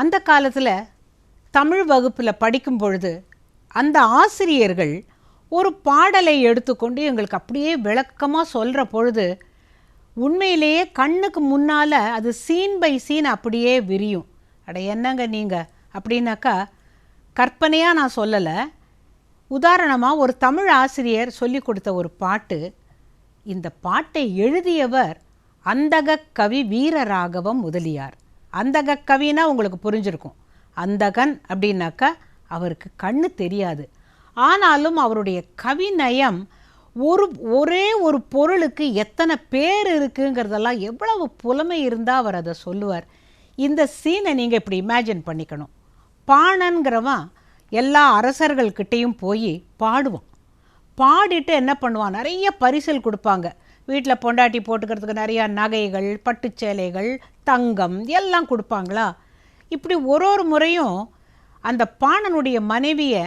அந்த காலத்தில் தமிழ் வகுப்பில் படிக்கும் பொழுது அந்த ஆசிரியர்கள் ஒரு பாடலை எடுத்துக்கொண்டு எங்களுக்கு அப்படியே விளக்கமாக சொல்கிற பொழுது உண்மையிலேயே கண்ணுக்கு முன்னால் அது சீன் பை சீன் அப்படியே விரியும். அட என்னங்க நீங்கள் அப்படின்னாக்கா கற்பனையாக நான் சொல்லலை. உதாரணமாக ஒரு தமிழ் ஆசிரியர் சொல்லி கொடுத்த ஒரு பாட்டு. இந்த பாட்டை எழுதியவர் அந்தக கவி வீரராகவம் முதலியார். அந்தக கவினா உங்களுக்கு புரிஞ்சிருக்கும். அந்தகன் அப்படின்னாக்கா அவருக்கு கண்ணு தெரியாது. ஆனாலும் அவருடைய கவிநயம் ஒரு ஒரே ஒரு பொருளுக்கு எத்தனை பேர் இருக்குங்கிறதெல்லாம் எவ்வளவு புலமை இருந்தால் அவர் அதை சொல்லுவார். இந்த சீனை நீங்கள் இப்படி இமேஜின் பண்ணிக்கணும். பாணன்கிறவன் எல்லா அரசர்கள்கிட்டேயும் போய் பாடுவான். பாடிட்டு என்ன பண்ணுவான்? நிறைய பரிசல் கொடுப்பாங்க. வீட்டில் பொண்டாட்டி போட்டுக்கிறதுக்கு நிறையா நகைகள் பட்டுச்சேலைகள் தங்கம் எல்லாம் கொடுப்பாங்களா? இப்படி ஒரு ஒரு முறையும் அந்த பாணனுடைய மனைவியை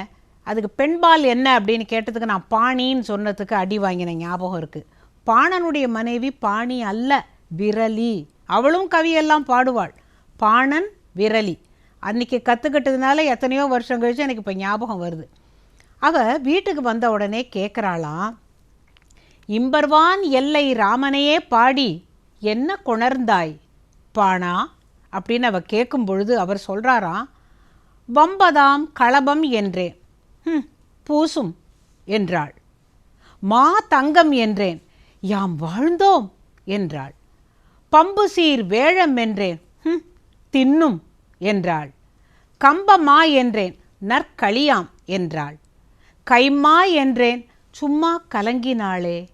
அதுக்கு பெண்பால் என்ன அப்படின்னு கேட்டதுக்கு நான் பாணின்னு சொன்னதுக்கு அடி வாங்கின ஞாபகம் இருக்குது பாணனுடைய மனைவி பாணி அல்ல விரலி. அவளும் கவியெல்லாம் பாடுவாள். பாணன் விரலி. அன்றைக்கி கற்றுக்கிட்டதுனால எத்தனையோ வருஷம் கழிச்சு எனக்கு இப்போ ஞாபகம் வருது. அவள் வீட்டுக்கு வந்த உடனே கேட்குறாளாம் இம்பர்வான் எல்லை ராமனையே பாடி என்ன கொணர்ந்தாய்? பாணா? அப்படின்னு அவ கேட்கும் பொழுது அவர் சொல்கிறாராம் வம்பதாம் களபம் என்றேன் "ஹும், பூசும் என்றாள். மா தங்கம் என்றேன் யாம் வாழ்ந்தோம் என்றாள். பம்பு சீர் வேழம் என்றேன் "ஹும், தின்னும் என்றாள். கம்பமா என்றேன் நற்களியாம் என்றாள். கைம்மா என்றேன் சும்மா கலங்கினாளே.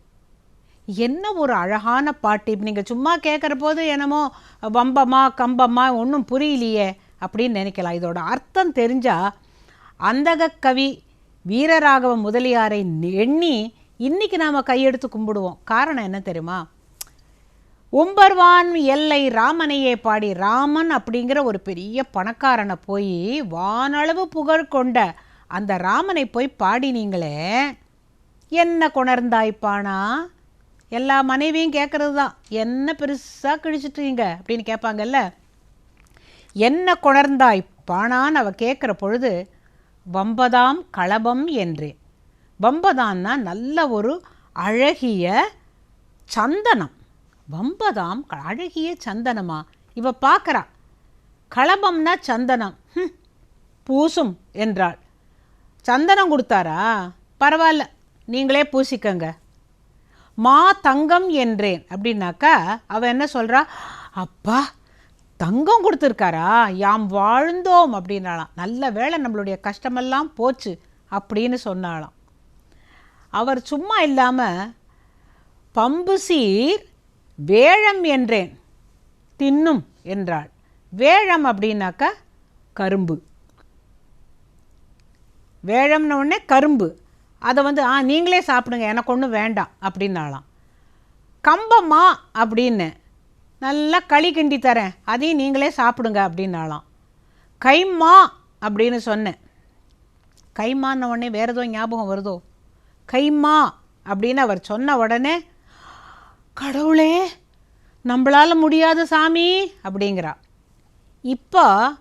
என்ன ஒரு அழகான பாட்டு? இப்போ நீங்கள் சும்மா கேட்குற போது என்னமோ வம்பமா கம்பமா ஒன்றும் புரியலையே அப்படின்னு நினைக்கலாம். இதோட அர்த்தம் தெரிஞ்சால் அந்தக கவி வீரராகவ முதலியாரை எண்ணி இன்றைக்கி நாம் கையெடுத்து கும்பிடுவோம். காரணம் என்ன தெரியுமா? உம்பர்வான் எல்லை ராமனையே பாடி ராமன் அப்படிங்கிற ஒரு பெரிய பணக்காரனை போய் வானளவு புகழ் கொண்ட அந்த ராமனை போய் பாடினீங்களே என்ன கொணர்ந்தாய்ப்பானா எல்லா மனைவியும் கேட்குறது தான் என்ன பெருசாக கிழிச்சிட்டீங்க? அப்படின்னு கேட்பாங்கல்ல என்ன கொணர்ந்தாய்? பானான்னு அவள் கேட்குற பொழுது வம்பதாம் களபம் என்றேன் வம்பதான்னா நல்ல ஒரு அழகிய சந்தனம். வம்பதாம் க- அழகிய சந்தனமா? இவ பார்க்குறா களபம்னா சந்தனம். பூசும் என்றாள். சந்தனம் கொடுத்தாரா? பரவாயில்ல. நீங்களே பூசிக்கங்க. மா தங்கம் என்றேன். அப்படின்னாக்கா அவ என்ன சொல்கிறா அப்பா தங்கம் கொடுத்துருக்காரா? யாம் வாழ்ந்தோம் அப்படின்னாலாம் நல்ல வேளை நம்மளுடைய கஷ்டமெல்லாம் போச்சு அப்படின்னு சொன்னாலாம் அவர் சும்மா இல்லாமல் பம்பு சீர் வேழம் என்றேன் தின்னும் என்றாள். வேழம் அப்படின்னாக்கா கரும்பு. வேழம்னு உடனே கரும்பு. அதை வந்து ஆ நீங்களே சாப்பிடுங்க எனக்கு ஒன்றும் வேண்டாம் அப்படின்னாலாம் கம்பம்மா அப்படின்னு நல்லா களி கிண்டி தரேன் அதையும் நீங்களே சாப்பிடுங்க அப்படின்னாலாம் கைம்மா அப்படின்னு சொன்னேன். கைமான்ன உடனே வேறு ஏதோ ஞாபகம் வருதோ? கைம்மா அப்படின்னு அவர் சொன்ன உடனே கடவுளே நம்மளால் முடியாது சாமி அப்படிங்கிறா. இப்போ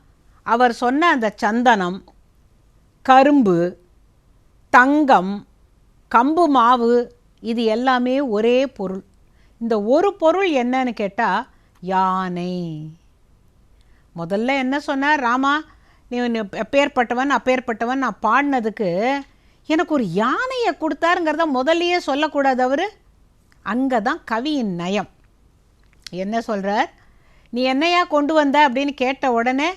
அவர் சொன்ன அந்த சந்தனம் கரும்பு தங்கம் கம்பு மாவு இது எல்லாமே ஒரே பொருள். இந்த ஒரு பொருள் என்னன்னு கேட்டால் யானை. முதல்ல என்ன சொன்னார் ராமா நீ அப்பேற்பட்டவன் அப்பேற்பட்டவன் நான் பாடினதுக்கு எனக்கு ஒரு யானையை கொடுத்தாருங்கிறத முதல்லயே சொல்லக்கூடாது அவர். அங்கே தான் கவியின் நயம். என்ன சொல்கிறார் நீ என்னையா கொண்டு வந்த? அப்படின்னு கேட்ட உடனே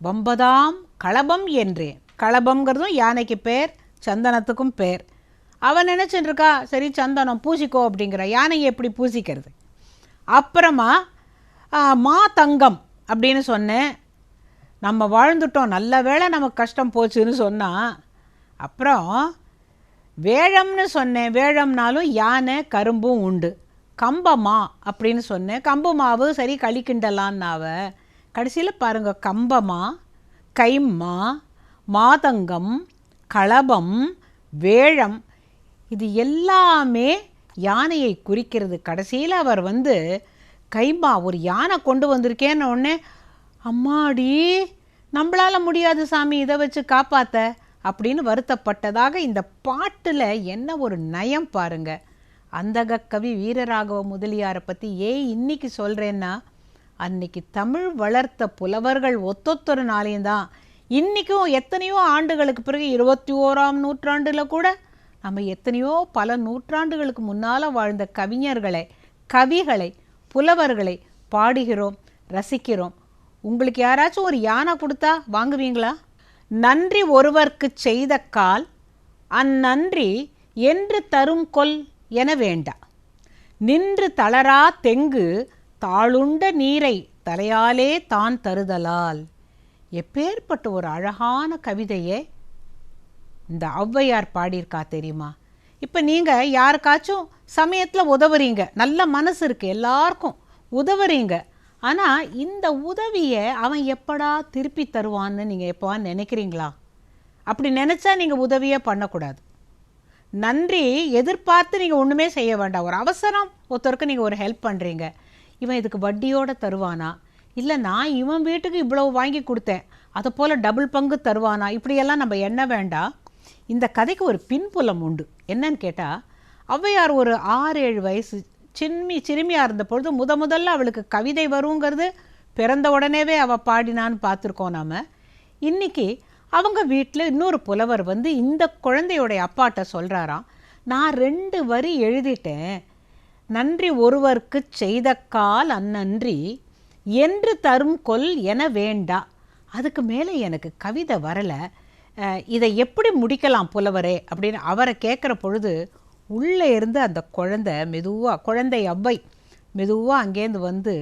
வம்பதாம் களபம் என்றேன். களபம்ங்கிறதும் யானைக்கு பேர் சந்தனத்துக்கும் பேர். அவன் நினச்சிட்டுருக்கா சரி சந்தனம் பூசிக்கோ அப்படிங்கிற யானையை எப்படி பூசிக்கிறது? அப்புறமா மா தங்கம் அப்படின்னு சொன்னேன் நம்ம வாழ்ந்துட்டோம் நல்ல வேளை நமக்கு கஷ்டம் போச்சுன்னு சொன்னான் அப்புறம் வேழம்னு சொன்னேன் வேழம்னாலும் யானை கரும்பும் உண்டு. கம்பமா அப்படின்னு சொன்னேன் கம்பு மாவு சரி களி கிண்டலான்னாவ. கடைசியில் பாருங்கள் கம்பமா கைம்மா மாதங்கம் களபம் வேழம் இது எல்லாமே யானையை குறிக்கிறது. கடைசியில் அவர் வந்து கைமா ஒரு யானை கொண்டு வந்திருக்கேன்னு உடனே அம்மாடி நம்மளால முடியாது சாமி இதை வச்சு காப்பாத்த அப்படின்னு வருத்தப்பட்டதாக இந்த பாட்டில் என்ன ஒரு நயம் பாருங்க. அந்தக கவி வீரராகவ முதலியாரை பற்றி ஏன் இன்னைக்கு சொல்கிறேன்னா அன்னைக்கு தமிழ் வளர்த்த புலவர்கள் ஒத்தொத்தொரு நாளையும் தான் இன்றைக்கும் எத்தனையோ ஆண்டுகளுக்கு பிறகு இருபத்தி ஓராம் நூற்றாண்டில் கூட நம்ம எத்தனையோ பல நூற்றாண்டுகளுக்கு முன்னால் வாழ்ந்த கவிஞர்களை கவிகளை புலவர்களை பாடுகிறோம் ரசிக்கிறோம். உங்களுக்கு யாராச்சும் ஒரு யானை கொடுத்தா வாங்குவீங்களா? நன்றி ஒருவர்க்கு செய்த கால் அந்நன்றி என்று தரும் கொல் என வேண்டா. நின்று தளரா தெங்கு தாளுண்ட நீரை தலையாலே தான் தருதலால். எப்பேற்பட்ட ஒரு அழகான கவிதையே இந்த ஔவையார் பாடியிருக்கா தெரியுமா? இப்போ நீங்கள் யாருக்காச்சும் சமயத்தில் உதவுறீங்க. நல்ல மனசு இருக்குது எல்லாருக்கும் உதவுறீங்க. ஆனால் இந்த உதவியை அவன் எப்படா திருப்பி தருவான்னு நீங்கள் எப்போவா நினைக்கிறீங்களா? அப்படி நினச்சா நீங்கள் உதவியே பண்ணக்கூடாது. நன்றி எதிர்பார்த்து நீங்கள் ஒன்றுமே செய்ய வேண்டாம். ஒரு அவசரம் ஒருத்தருக்கு நீங்கள் ஒரு ஹெல்ப் பண்ணுறீங்க இவன் இதுக்கு வட்டியோடு தருவானா? இல்லை நான் இவன் வீட்டுக்கு இவ்வளோ வாங்கி கொடுத்தேன். அதை போல் டபுள் பங்கு தருவானா? இப்படியெல்லாம் நம்ம எண்ண வேண்டாம் இந்த கதைக்கு ஒரு பின்புலம் உண்டு. என்னன்னு கேட்டால் ஔவையார் ஒரு ஆறு ஏழு வயசு சின்மி சிறுமியாக இருந்த பொழுது முத முதல்ல அவளுக்கு கவிதை வருங்கிறது பிறந்த உடனேவே அவள் பாடினான்னு பார்த்துருக்கோம் நாம். இன்னைக்கு அவங்க வீட்டில் இன்னொரு புலவர் வந்து இந்த குழந்தையோடைய அப்பாட்ட சொல்கிறாராம் நான் ரெண்டு வரி எழுதிட்டேன். நன்றி ஒருவருக்கு செய்த கால் அந்நன்றி என்று தரும் கொல் என வேண்டா. அதுக்கு மேலே எனக்கு கவிதை வரலை. இதை எப்படி முடிக்கலாம் புலவரே அப்படின்னு அவரை கேட்குற பொழுது உள்ளே இருந்து அந்த குழந்தை மெதுவாக குழந்தை அவ்வை மெதுவாக அங்கேருந்து வந்து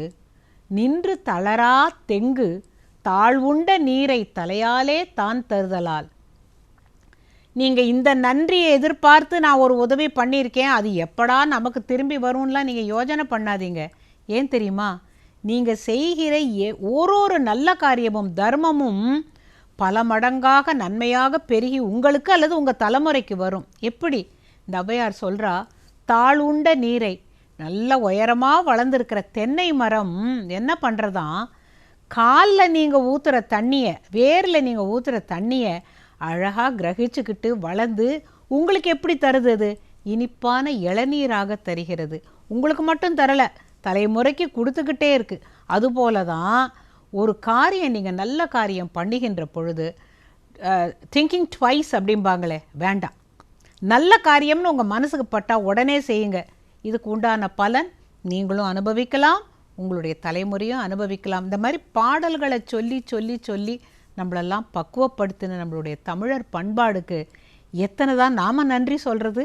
நின்று தளரா தெங்கு தாழ்வுண்ட நீரை தலையாலே தான் தருதலால். நீங்கள் இந்த நன்றியை எதிர்பார்த்து நான் ஒரு உதவி பண்ணியிருக்கேன். அது எப்படா நமக்கு திரும்பி வரும்லாம் நீங்கள் யோஜனை பண்ணாதீங்க. ஏன் தெரியுமா? நீங்கள் செய்கிற ஒரு ஓரொரு நல்ல காரியமும் தர்மமும் பல மடங்காக நன்மையாக பெருகி உங்களுக்கு அல்லது உங்கள் தலைமுறைக்கு வரும். எப்படி? இந்த ஔவையார் சொல்கிறா தாளுண்ட நீரை நல்ல உயரமாக வளர்ந்துருக்கிற தென்னை மரம் என்ன பண்ணுறதாம் காலில் நீங்கள் ஊற்றுற தண்ணியை வேரில் நீங்கள் ஊற்றுற தண்ணியை அழகாக கிரகிச்சுக்கிட்டு வளர்ந்து உங்களுக்கு எப்படி தருது அது? இனிப்பான இளநீராக தருகிறது. உங்களுக்கு மட்டும் தரலை தலைமுறைக்கு கொடுத்துக்கிட்டே இருக்குது அதுபோல தான் ஒரு காரியம் நீங்கள் நல்ல காரியம் பண்ணுகின்ற பொழுது திங்கிங் ட்வைஸ் அப்படிம்பாங்களே வேண்டாம். நல்ல காரியம்னு உங்கள் மனசுக்கு பட்டால் உடனே செய்யுங்க. இதுக்கு உண்டான பலன் நீங்களும் அனுபவிக்கலாம் உங்களுடைய தலைமுறையும் அனுபவிக்கலாம். இந்த மாதிரி பாடல்களை சொல்லி சொல்லி சொல்லி நம்மளெல்லாம் பக்குவப்படுத்தின நம்மளுடைய தமிழர் பண்பாடுக்கு எத்தனை தான் நாம் நன்றி சொல்கிறது